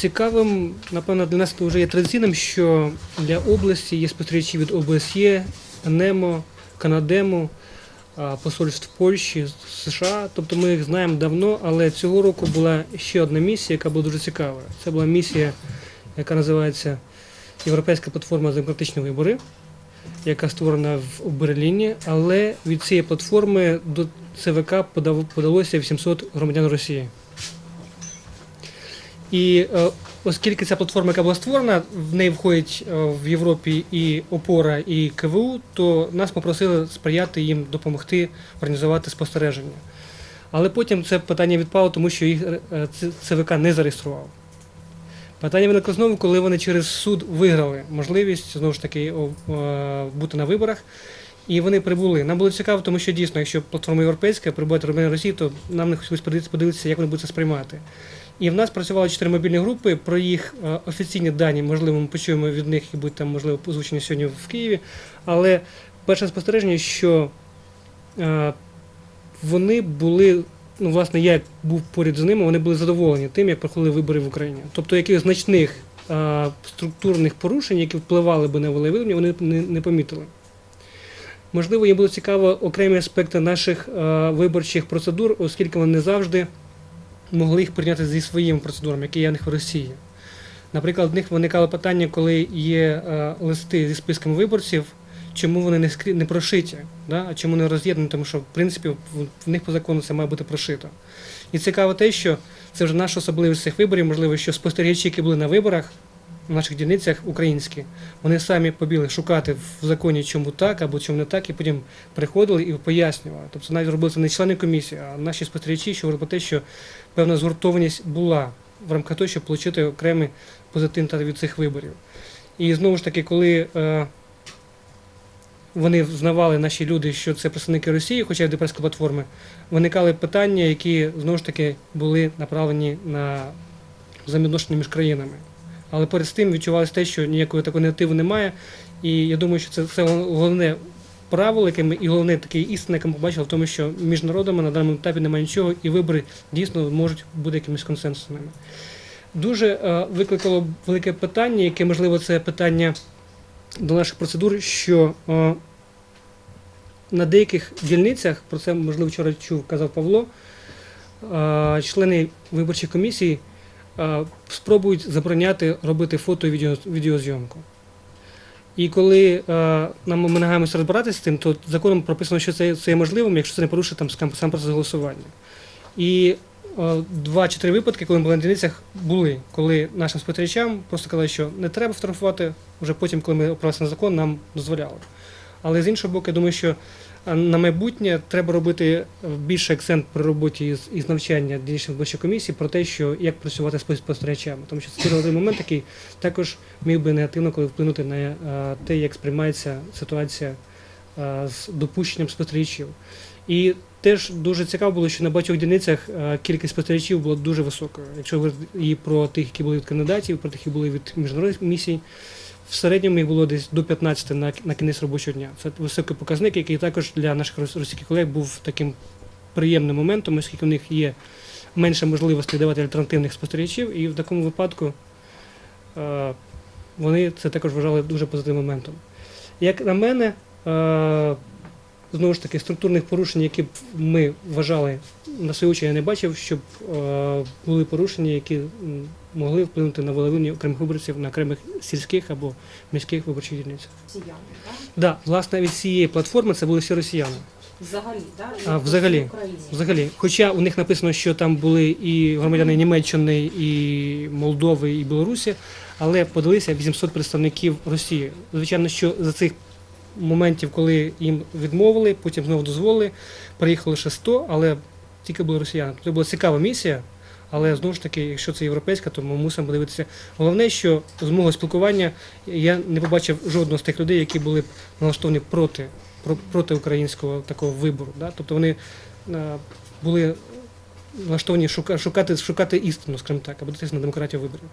Цікавим, напевно, для нас це вже є традиційним, що для області є спостерігачі від ОБСЄ, НЕМО, Канадему, посольств Польщі, США. Тобто ми їх знаємо давно, але цього року була ще одна місія, яка була дуже цікава. Це була місія, яка називається Європейська платформа за демократичні вибори, яка створена в Берліні, але від цієї платформи до ЦВК подалося 800 громадян Росії. І е, оскільки ця платформа, яка була створена, в неї входять е, в Європі і ОПОРА, і КВУ, то нас попросили сприяти їм допомогти організувати спостереження. Але потім це питання відпало, тому що їх е, ЦВК не зареєстрував. Питання виникло знову, коли вони через суд виграли можливість знову ж таки бути на виборах. І вони прибули. Нам було цікаво, тому що дійсно, якщо платформа європейська прибуває громадяни Росії, то нам не хотілося подивитися, як вони будуть це сприймати. І в нас працювали чотири мобільні групи. Про їх е, офіційні дані, можливо, ми почуємо від них і будуть там, можливо, озвучені сьогодні в Києві. Але перше спостереження, що е, вони були, ну, власне, я був поряд з ними, вони були задоволені тим, як проходили вибори в Україні. Тобто якихось значних е, структурних порушень, які впливали би на волевиявлення, вони не, помітили. Можливо, їм було цікаво окремі аспекти наших виборчих процедур, оскільки вони не завжди могли їх прийняти зі своїми процедурами, які є в них в Росії. Наприклад, в них виникало питання, коли є е, листи зі списками виборців, чому вони не, скрі... не прошиті, да? а чому не роз'єднані, тому що в принципі в, них по закону це має бути прошито. І цікаво те, що це вже наша особливість цих виборів, можливо, що спостерігачі, які були на виборах в наших дільницях українські, вони самі побігли шукати в законі, чому так або чому не так, і потім приходили і пояснювали. Тобто навіть робили не члени комісії, а наші спостерігачі, що говорили про те, що певна згуртованість була в рамках того, щоб отримати окремий позитив від цих виборів. І знову ж таки, коли е, вони взнавали наші люди, що це представники Росії, хоча й депутатської платформи, виникали питання, які знову ж таки були направлені на взаємовідношення між країнами. Але перед тим відчувалося те, що ніякого такого негативу немає. І я думаю, що це, це головне правило, яке ми, і головне таке істина, яке ми побачили, в тому, що між народами на даному етапі немає нічого, і вибори дійсно можуть бути якимись консенсусними. Дуже е, викликало велике питання, яке, можливо, це питання до наших процедур, що е, на деяких дільницях, про це, можливо, вчора чув, казав Павло, е, члени виборчих комісій е, спробують забороняти робити фото і відео, відеозйомку. І коли е, нам ми намагаємося розбиратися з цим, то законом прописано, що це, це є можливим, якщо це не порушує там сам процес голосування. І е, два чи три випадки, коли ми були на дільницях, були, коли нашим спостерігачам просто казали, що не треба фотографувати, вже потім, коли ми опиралися на закон, нам дозволяли. Але з іншого боку, я думаю, що е, на майбутнє треба робити більше акцент при роботі із, із навчання дільничних виборчих комісій про те, що як працювати з спостерігачами. Тому що це один момент, який також міг би негативно коли вплинути на е, те, як сприймається ситуація е, з допущенням спостерігачів. І теж дуже цікаво було, що на багатьох дільницях е, кількість спостерігачів була дуже високою. Якщо говорити і про тих, які були від кандидатів, про тих, які були від міжнародних місій, в середньому їх було десь до 15 на, на кінець робочого дня. Це високий показник, який також для наших російських колег був таким приємним моментом, оскільки у них є менше можливостей давати альтернативних спостерігачів, і в такому випадку е, вони це також вважали дуже позитивним моментом. Як на мене, е, знову ж таки, структурних порушень, які б ми вважали на свою очі, я не бачив, щоб е, були порушення, які могли вплинути на волевиявлення окремих виборців на окремих сільських або міських виборчих дільницях. Росіяни, так? Да, власне, від цієї платформи це були всі росіяни. Взагалі, так? А, взагалі. Взагалі, хоча у них написано, що там були і громадяни Німеччини, і Молдови, і Білорусі, але подалися 800 представників Росії. Звичайно, що за цих моментів, коли їм відмовили, потім знову дозволили, приїхало ще 100, але тільки були росіяни. Це була цікава місія, але знову ж таки, якщо це європейська, то ми мусимо подивитися. Головне, що з мого спілкування я не побачив жодного з тих людей, які були б налаштовані проти, про- проти українського такого вибору. Да? Тобто вони е, були налаштовані шука- шукати, шукати істину, скажімо так, або дивитися на демократію виборів.